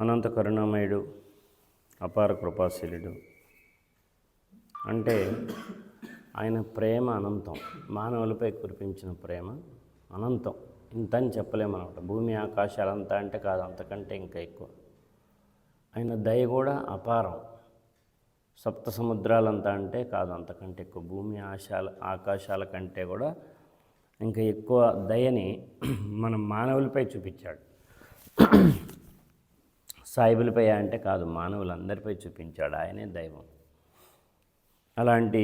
అనంత కరుణామయుడు అపార కృపాశీలుడు. అంటే ఆయన ప్రేమ అనంతం మానవులపై కురిపించిన ప్రేమ అనంతం. ఇంత అని చెప్పలేమన్నమాట. భూమి ఆకాశాలంతా అంటే కాదు అంతకంటే ఇంకా ఎక్కువ. ఆయన దయ కూడా అపారం. సప్త సముద్రాలంతా అంటే కాదు అంతకంటే ఎక్కువ. భూమి ఆశాల ఆకాశాల కంటే కూడా ఇంకా ఎక్కువ దయని మన మానవులపై చూపించాడు. సాయిబులపై అంటే కాదు మానవులందరిపై చూపించాడు ఆయనే దైవం. అలాంటి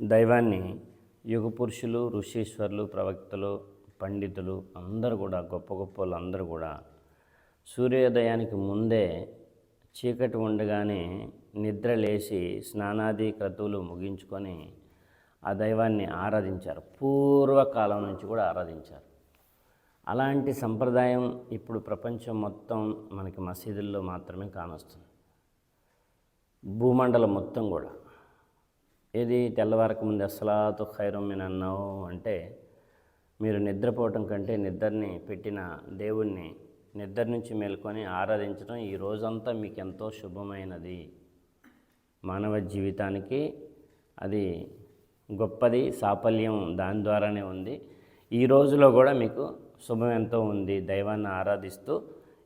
దైవాన్ని యుగ పురుషులు ఋషీశ్వరులు ప్రవక్తలు పండితులు అందరూ కూడా గొప్ప గొప్ప వాళ్ళందరూ కూడా సూర్యోదయానికి ముందే చీకటి ఉండగానే నిద్ర లేచి స్నానాది క్రతువులు ముగించుకొని ఆ దైవాన్ని ఆరాధించారు. పూర్వకాలం నుంచి కూడా ఆరాధించారు. అలాంటి సంప్రదాయం ఇప్పుడు ప్రపంచం మొత్తం మనకి మసీదుల్లో మాత్రమే కానొస్తుంది. భూమండలం మొత్తం కూడా. ఏది తెల్లవారక ముందు అసలాతో ఖైరం అన్నావు అంటే మీరు నిద్రపోవటం కంటే నిద్రని పెట్టిన దేవుణ్ణి నిద్ర నుంచి మేల్కొని ఆరాధించడం ఈ రోజంతా మీకు ఎంతో శుభమైనది. మానవ జీవితానికి అది గొప్పది సాఫల్యం దాని ద్వారానే ఉంది. ఈ రోజులో కూడా మీకు శుభం ఎంతో ఉంది. దైవాన్ని ఆరాధిస్తూ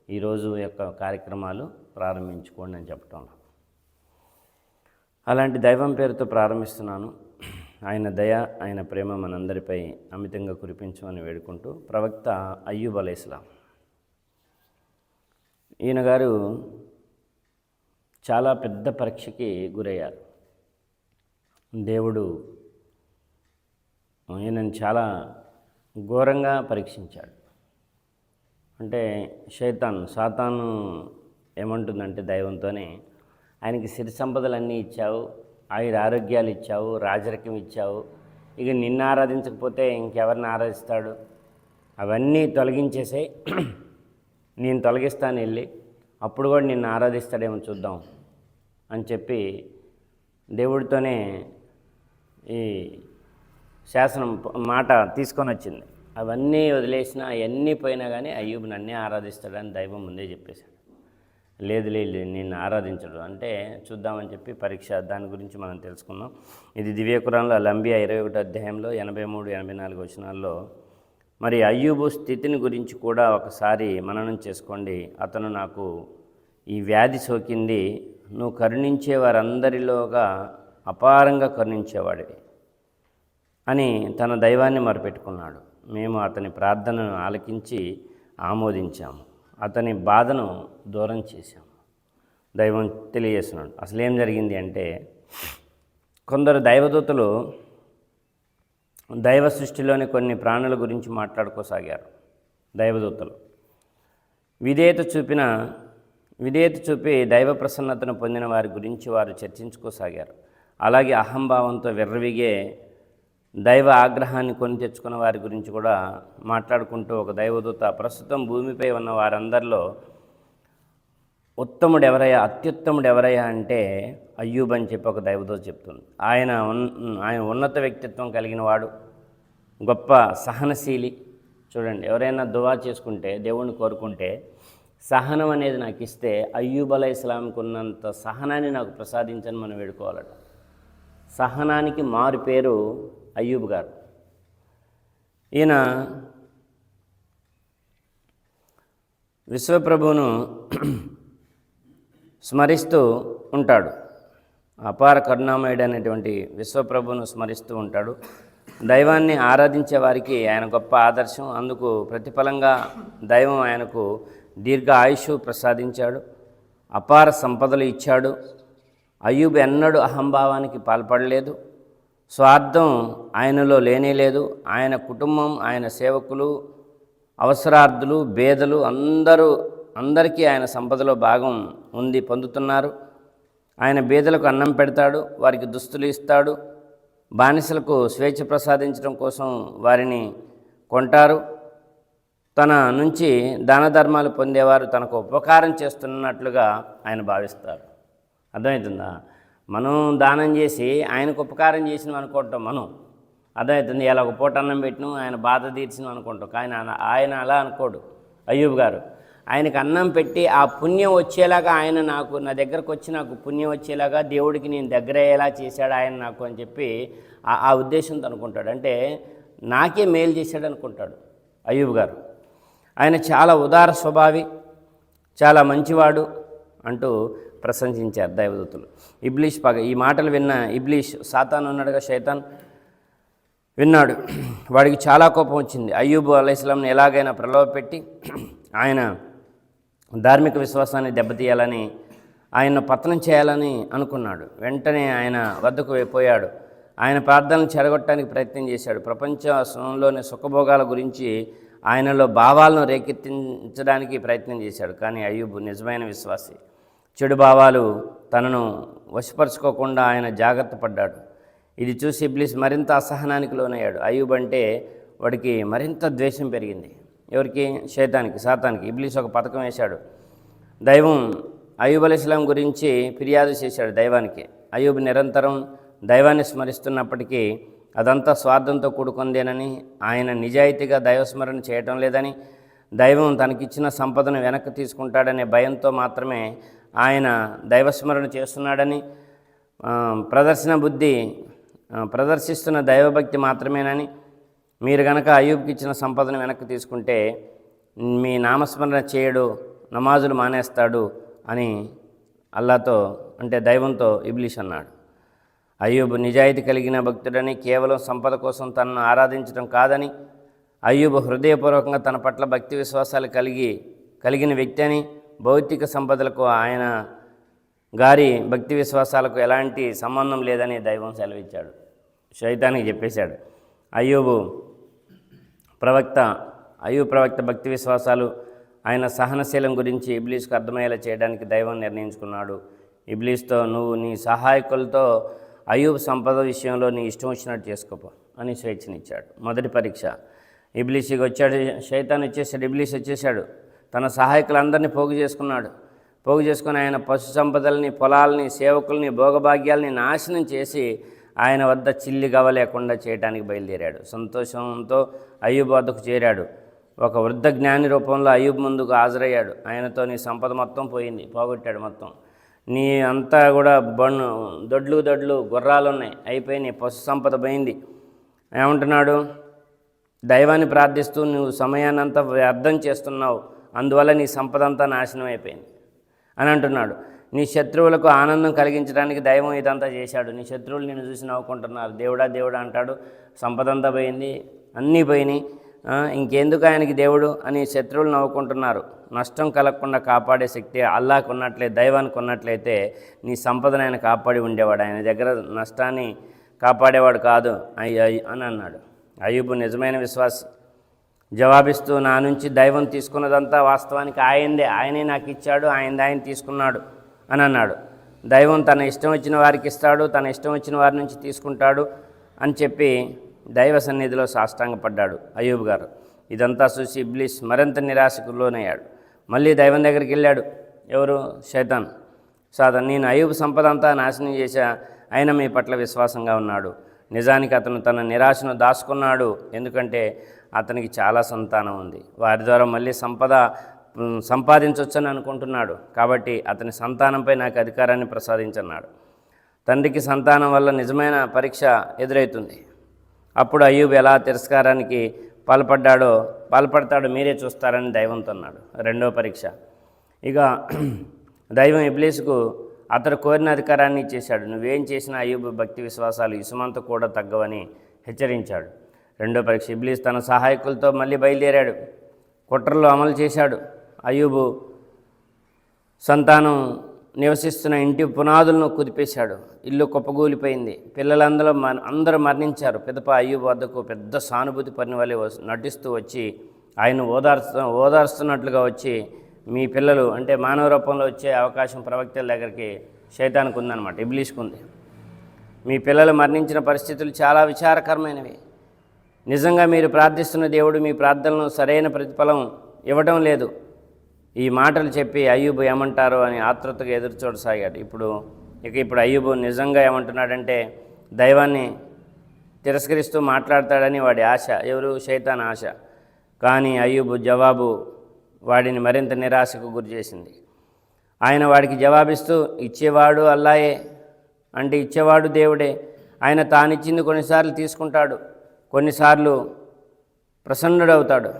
ఈరోజు యొక్క కార్యక్రమాలు ప్రారంభించుకోండి అని చెప్పటం అలాంటి దైవం పేరుతో ప్రారంభిస్తున్నాను. ఆయన దయ ఆయన ప్రేమ మనందరిపై అమితంగా కురిపించమని వేడుకుంటూ ప్రవక్త అయ్యూబ్ అలైస్లాం ఈయన గారు చాలా పెద్ద పరీక్షకి గురయ్యారు. దేవుడు ఈయనను చాలా ఘోరంగా పరీక్షించాడు. అంటే శైతాన్ సాతాను ఏమంటుందంటే దైవంతోనే ఆయనకి సిరి సంపదలన్నీ ఇచ్చావు ఆయుర ఆరోగ్యాలు ఇచ్చావు రాజరికం ఇచ్చావు ఇక నిన్ను ఆరాధించకపోతే ఇంకెవరిని ఆరాధిస్తాడు? అవన్నీ తొలగించేసే నేను తొలగిస్తాను వెళ్ళి అప్పుడు కూడా నిన్ను ఆరాధిస్తాడేమో చూద్దాం అని చెప్పి దేవుడితోనే ఈ శాసనం మాట తీసుకొని వచ్చింది. అవన్నీ వదిలేసిన అవన్నీ పోయినా కానీ అయ్యూబ్ నన్నే ఆరాధిస్తాడని దైవం ముందే చెప్పేశాడు. లేదు లేదు నిన్ను ఆరాధించడు. అంటే చూద్దామని చెప్పి పరీక్ష దాని గురించి మనం తెలుసుకుందాం. ఇది దివ్యకురంలో లంబియా ఇరవై ఒకటి అధ్యాయంలో ఎనభై మూడు ఎనభై నాలుగు వచనాల్లో మరి అయ్యూబు స్థితిని గురించి కూడా ఒకసారి మననం చేసుకోండి. అతను నాకు ఈ వ్యాధి సోకింది. నువ్వు కరుణించే వారందరిలోగా అపారంగా కరుణించేవాడివి. అని తన దైవాన్ని మరపెట్టుకున్నాడు. మేము అతని ప్రార్థనను ఆలకించి ఆమోదించాము. అతని బాధను దూరం చేశాము. దైవం తెలియజేస్తున్నాడు. అసలు ఏం జరిగింది అంటే కొందరు దైవదూతలు దైవ సృష్టిలోని కొన్ని ప్రాణుల గురించి మాట్లాడుకోసాగారు. దైవదూతలు విధేయత చూపిన విధేయత చూపి దైవ ప్రసన్నతను పొందిన వారి గురించి వారు చర్చించుకోసాగారు. అలాగే అహంభావంతో విర్రవిగే దైవ ఆగ్రహాన్ని కొని తెచ్చుకున్న వారి గురించి కూడా మాట్లాడుకుంటూ ఒక దైవదూత ప్రస్తుతం భూమిపై ఉన్న వారందరిలో ఉత్తముడు ఎవరయ్యా అత్యుత్తముడు ఎవరయ్యా అంటే అయ్యూబ్ అని చెప్పి ఒక దైవదూత చెప్తుంది. ఆయన ఆయన ఉన్నత వ్యక్తిత్వం కలిగిన వాడు గొప్ప సహనశీలి. చూడండి ఎవరైనా దువా చేసుకుంటే దేవుణ్ణి కోరుకుంటే సహనం అనేది నాకు ఇస్తే అయ్యూబ్ అలా ఇస్లాంకి ఉన్నంత సహనాన్ని నాకు ప్రసాదించని మనం వేడుకోవాలట. సహనానికి మారు పేరు అయ్యూబ్ గారు. ఈయన విశ్వప్రభువును స్మరిస్తూ ఉంటాడు. అపార కరుణామయుడు అనేటువంటి విశ్వప్రభువును స్మరిస్తూ ఉంటాడు. దైవాన్ని ఆరాధించే వారికి ఆయన గొప్ప ఆదర్శం. అందుకు ప్రతిఫలంగా దైవం ఆయనకు దీర్ఘ ఆయుష్ ప్రసాదించాడు. అపార సంపదలు ఇచ్చాడు. అయ్యూబ్ ఎన్నడూ అహంభావానికి పాల్పడలేదు. స్వార్థం ఆయనలో లేనే లేదు. ఆయన కుటుంబం ఆయన సేవకులు అవసరార్థులు బేదలు అందరూ అందరికీ ఆయన సంపదలో భాగం ఉంది పొందుతున్నారు. ఆయన బేదలకు అన్నం పెడతాడు వారికి దుస్తులు ఇస్తాడు బానిసలకు స్వేచ్ఛ ప్రసాదించడం కోసం వారిని కొంటారు. తన నుంచి దాన ధర్మాలు పొందేవారు తనకు ఉపకారం చేస్తున్నట్లుగా ఆయన భావిస్తారు. అర్థమవుతుందా? మనం దానం చేసి ఆయనకు ఉపకారం చేసినాం అనుకుంటాం మనం. అర్థమవుతుంది? ఇలా ఒక పూట అన్నం పెట్టినాం ఆయన బాధ తీర్చినాం అనుకుంటాం. కానీ ఆయన- ఆయన అలా అనుకోడు. అయ్యూబ్ గారు ఆయనకు అన్నం పెట్టి ఆ పుణ్యం వచ్చేలాగా ఆయన నాకు నా దగ్గరకు వచ్చి నాకు పుణ్యం వచ్చేలాగా దేవుడికి నేను దగ్గర అయ్యేలా చేశాడు ఆయన నాకు అని చెప్పి ఆ- ఆ ఉద్దేశంతో అనుకుంటాడు. అంటే నాకే మేలు చేశాడు అనుకుంటాడు అయ్యూబ్ గారు. ఆయన చాలా ఉదార స్వభావి చాలా మంచివాడు అంటూ ప్రశంసించారు దైవదూతులు. ఇబ్లీష్ పగ ఈ మాటలు విన్న ఇబ్లీష్ సాతాన్ ఉన్నాడుగా శైతాన్? విన్నాడు. వాడికి చాలా కోపం వచ్చింది. అయ్యూబు అలైస్లాంని ఎలాగైనా ప్రలోభపెట్టి ఆయన ధార్మిక విశ్వాసాన్ని దెబ్బతీయాలని ఆయన పతనం చేయాలని అనుకున్నాడు. వెంటనే ఆయన వద్దకు పోయాడు. ఆయన ప్రార్థనలు చెడగొట్టడానికి ప్రయత్నం చేశాడు. ప్రపంచంలోని సుఖభోగాల గురించి ఆయనలో భావాలను రేకెత్తించడానికి ప్రయత్నం చేశాడు. కానీ అయ్యూబు నిజమైన విశ్వాసి. చెడు భావాలు తనను వశపరుచుకోకుండా ఆయన జాగ్రత్త పడ్డాడు. ఇది చూసి ఇబ్లీస్ మరింత అసహనానికి లోనయ్యాడు. అయ్యూబ్ అంటే వాడికి మరింత ద్వేషం పెరిగింది. ఎవరికి? శైతానికి సాతానికి. ఇబ్లీస్ ఒక పథకం వేశాడు. దైవం అయ్యూబ్ అలీస్లాం గురించి ఫిర్యాదు చేశాడు దైవానికి. అయ్యూబ్ నిరంతరం దైవాన్ని స్మరిస్తున్నప్పటికీ అదంతా స్వార్థంతో కూడుకుందేనని ఆయన నిజాయితీగా దైవస్మరణ చేయటం లేదని దైవం తనకిచ్చిన సంపదను వెనక్కి తీసుకుంటాడనే భయంతో మాత్రమే ఆయన దైవస్మరణ చేస్తున్నాడని ప్రదర్శన బుద్ధి ప్రదర్శిస్తున్న దైవభక్తి మాత్రమేనని మీరు గనక అయ్యూబ్కి ఇచ్చిన సంపదను వెనక్కి తీసుకుంటే మీ నామస్మరణ చేయడు నమాజులు మానేస్తాడు అని అల్లాతో అంటే దైవంతో ఇబ్లీష్ అన్నాడు. అయ్యూబ్ నిజాయితీ కలిగిన భక్తుడని కేవలం సంపద కోసం తనను ఆరాధించడం కాదని అయ్యూబ్ హృదయపూర్వకంగా తన పట్ల భక్తి విశ్వాసాలు కలిగి కలిగిన వ్యక్తి అని భౌతిక సంపదలకు ఆయన గారి భక్తి విశ్వాసాలకు ఎలాంటి సంబంధం లేదని దైవం సెలవిచ్చాడు. శైతానికి చెప్పేశాడు అయ్యూబు ప్రవక్త అయ్యూ ప్రవక్త భక్తి విశ్వాసాలు ఆయన సహనశీలం గురించి ఇబ్లీస్కు అర్థమయ్యేలా చేయడానికి దైవం నిర్ణయించుకున్నాడు. ఇబ్లీస్తో నువ్వు నీ సహాయకులతో అయ్యూబ్ సంపద విషయంలో నీ ఇష్టం వచ్చినట్టు చేసుకోపో అని స్వేచ్ఛనిచ్చాడు. మొదటి పరీక్ష. ఇబ్లీస్కి వచ్చాడు శైతాన్ వచ్చేసాడు ఇబ్లీస్ వచ్చేసాడు తన సహాయకులందరినీ పోగు చేసుకున్నాడు. పోగు చేసుకుని ఆయన పశు సంపదల్ని పొలాల్ని సేవకుల్ని భోగభాగ్యాల్ని నాశనం చేసి ఆయన వద్ద చిల్లి గవ లేకుండా చేయడానికి బయలుదేరాడు. సంతోషంతో అయ్యూబ్ వద్దకు చేరాడు. ఒక వృద్ధ జ్ఞాని రూపంలో అయ్యూబ్ ముందుకు హాజరయ్యాడు. ఆయనతో నీ సంపద మొత్తం పోయింది పోగొట్టాడు మొత్తం. నీ అంతా కూడా బన్ను దొడ్లు దొడ్లు గుర్రాలు ఉన్నాయి అయిపోయినాయి పశు సంపద పోయింది. ఏమంటున్నాడు? దైవాన్ని ప్రార్థిస్తూ నువ్వు సమయాన్నంతా వ్యర్థం చేస్తున్నావు అందువల్ల నీ సంపద అంతా నాశనం అయిపోయింది. అని అంటున్నాడు. నీ శత్రువులకు ఆనందం కలిగించడానికి దైవం ఇదంతా చేశాడు. నీ శత్రువులు నిన్ను చూసి నవ్వుకుంటున్నారు. దేవుడా దేవుడా అంటాడు. సంపద అంతా పోయింది అన్నీ పోయినాయి. ఇంకెందుకు ఆయనకి దేవుడు అని శత్రువులు నవ్వుకుంటున్నారు. నష్టం కలగకుండా కాపాడే శక్తి అల్లాకు ఉన్నట్లే దైవానికి ఉన్నట్లయితే నీ సంపదను ఆయన కాపాడి ఉండేవాడు. ఆయన దగ్గర నష్టాన్ని కాపాడేవాడు కాదు. అయ్య అని అన్నాడు. అయ్యూబు నిజమైన విశ్వాసి. జవాబిస్తూ నా నుంచి దైవం తీసుకున్నదంతా వాస్తవానికి ఆయందే ఆయనే నాకు ఇచ్చాడు ఆయన ఆయన తీసుకున్నాడు అని అన్నాడు. దైవం తన ఇష్టం వచ్చిన వారికి ఇస్తాడు తన ఇష్టం వచ్చిన వారి నుంచి తీసుకుంటాడు అని చెప్పి దైవ సన్నిధిలో సాష్టాంగపడ్డాడు అయ్యూబ్ గారు. ఇదంతా చూసి ఇబ్లీస్ మరింత నిరాశకు లోనయ్యాడు మళ్ళీ దైవం దగ్గరికి వెళ్ళాడు. ఎవరు? శైతాన్. సాధన్ నేను అయ్యూబ్ సంపద అంతా నాశనం చేశా. ఆయన మీ పట్ల విశ్వాసంగా ఉన్నాడు. నిజానికి అతను తన నిరాశను దాచుకున్నాడు. ఎందుకంటే అతనికి చాలా సంతానం ఉంది. వారి ద్వారా మళ్ళీ సంపద సంపాదించవచ్చని అనుకుంటున్నాడు. కాబట్టి అతని సంతానంపై నాకు అధికారాన్ని ప్రసాదించన్నాడు. తండ్రికి సంతానం వల్ల నిజమైన పరీక్ష ఎదురవుతుంది అప్పుడు అయ్యూబ్ ఎలా తిరస్కారానికి పాల్పడ్డాడో పాల్పడతాడో మీరే చూస్తారని దైవంతో అన్నాడు. రెండో పరీక్ష. ఇక దైవం ఇబ్లీసుకు అతడు కోరిన అధికారాన్ని ఇచ్చేశాడు. నువ్వేం చేసినా అయ్యూబు భక్తి విశ్వాసాలు ఇసుమంత కూడా తగ్గవని హెచ్చరించాడు. రెండో పరీక్ష ఇబ్లీస్ తన సహాయకులతో మళ్ళీ బయలుదేరాడు. కుట్రలు అమలు చేశాడు. అయ్యూబు సంతానం నివసిస్తున్న ఇంటి పునాదులను కుదిపేశాడు. ఇల్లు కుప్పగూలిపోయింది. పిల్లలందరూ మన అందరూ మరణించారు. పిదప అయ్యూబు వద్దకు పెద్ద సానుభూతి పని వలె నటిస్తూ వచ్చి ఆయన ఓదార్స్తు ఓదార్స్తున్నట్లుగా వచ్చి మీ పిల్లలు అంటే మానవ రూపంలో వచ్చే అవకాశం ప్రవక్తల దగ్గరికి శైతానికి ఉందన్నమాట ఇబ్లీష్కి ఉంది. మీ పిల్లలు మరణించిన పరిస్థితులు చాలా విచారకరమైనవి. నిజంగా మీరు ప్రార్థిస్తున్న దేవుడు మీ ప్రార్థనలను సరైన ప్రతిఫలం ఇవ్వడం లేదు. ఈ మాటలు చెప్పి అయ్యూబు ఏమంటారో అని ఆతృతగా ఎదురు చూడసాగాడు. ఇప్పుడు ఇక ఇప్పుడు అయ్యూబు నిజంగా ఏమంటున్నాడంటే దైవాన్ని తిరస్కరిస్తూ మాట్లాడతాడని వాడి ఆశ ఎవరు? శైతాన్ ఆశ. కానీ అయ్యూబు జవాబు వాడిని మరింత నిరాశకు గురి చేసింది. ఆయన వాడికి జవాబిస్తూ ఇచ్చేవాడు అల్లాయే అంటే ఇచ్చేవాడు దేవుడే. ఆయన తానిచ్చింది కొన్నిసార్లు తీసుకుంటాడు. కొన్నిసార్లు ప్రసన్నుడవుతాడు.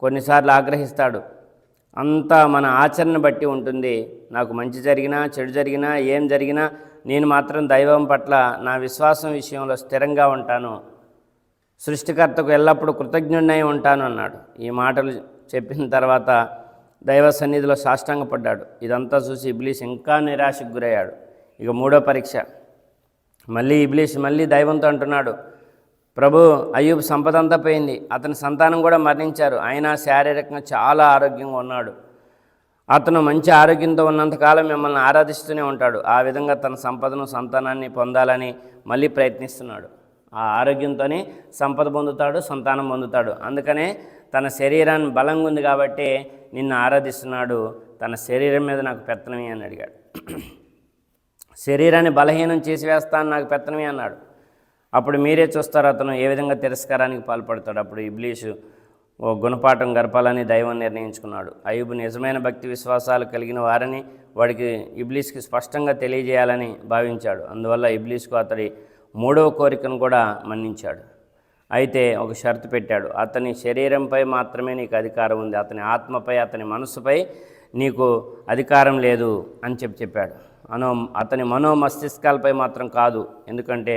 కొన్నిసార్లు ఆగ్రహిస్తాడు. అంతా మన ఆచరణ బట్టి ఉంటుంది. నాకు మంచి జరిగినా చెడు జరిగినా ఏం జరిగినా నేను మాత్రం దైవం పట్ల నా విశ్వాసం విషయంలో స్థిరంగా ఉంటాను. సృష్టికర్తకు ఎల్లప్పుడూ కృతజ్ఞుడినై ఉంటాను అన్నాడు. ఈ మాటలు చెప్పిన తర్వాత దైవ సన్నిధిలో సాష్టాంగపడ్డాడు. ఇదంతా చూసి ఇబ్లీస్ ఇంకా నిరాశకు గురయ్యాడు. ఇక మూడో పరీక్ష. మళ్ళీ ఇబ్లీస్ మళ్ళీ దైవంతో అంటున్నాడు ప్రభు అయ్యూబ్ సంపద అంతా పోయింది. అతని సంతానం కూడా మరణించారు. అయినా శారీరకంగా చాలా ఆరోగ్యంగా ఉన్నాడు. అతను మంచి ఆరోగ్యంతో ఉన్నంతకాలం మిమ్మల్ని ఆరాధిస్తూనే ఉంటాడు. ఆ విధంగా తన సంపదను సంతానాన్ని పొందాలని మళ్ళీ ప్రయత్నిస్తున్నాడు. ఆ ఆరోగ్యంతోనే సంపద పొందుతాడు సంతానం పొందుతాడు. అందుకనే తన శరీరాన్ని బలంగా ఉంది కాబట్టి నిన్ను ఆరాధిస్తున్నాడు తన శరీరం మీద నాకు పెత్తనమే అని అడిగాడు. శరీరాన్ని బలహీనం చేసి వేస్తాను నాకు పెత్తనమే అన్నాడు. అప్పుడు మీరే చూస్తారు అతను ఏ విధంగా తిరస్కారానికి పాల్పడతాడు. అప్పుడు ఇబ్లీషు ఓ గుణపాఠం గడపాలని దైవం నిర్ణయించుకున్నాడు. అయ్యూబు నిజమైన భక్తి విశ్వాసాలు కలిగిన వారని వాడికి ఇబ్లీస్కి స్పష్టంగా తెలియజేయాలని భావించాడు. అందువల్ల ఇబ్లీస్కు అతడి మూడవ కోరికను కూడా మన్నించాడు. అయితే ఒక షరతు పెట్టాడు. అతని శరీరంపై మాత్రమే నీకు అధికారం ఉంది. అతని ఆత్మపై అతని మనసుపై నీకు అధికారం లేదు అని చెప్పి చెప్పాడు. అనో అతని మనో మస్తిష్కాలపై మాత్రం కాదు. ఎందుకంటే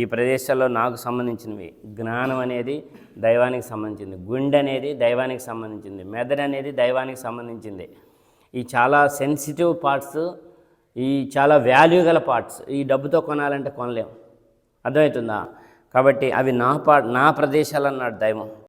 ఈ ప్రదేశాల్లో నాకు సంబంధించినవి. జ్ఞానం అనేది దైవానికి సంబంధించింది. గుండె అనేది దైవానికి సంబంధించింది. మెదడు అనేది దైవానికి సంబంధించింది. ఈ చాలా సెన్సిటివ్ పార్ట్స్ ఈ చాలా వాల్యూ గల పార్ట్స్ ఈ డబ్బుతో కొనాలంటే కొనలేం. అర్థమవుతుందా? కాబట్టి అవి నా పా నా ప్రదేశాలు అన్నాడు దైవం.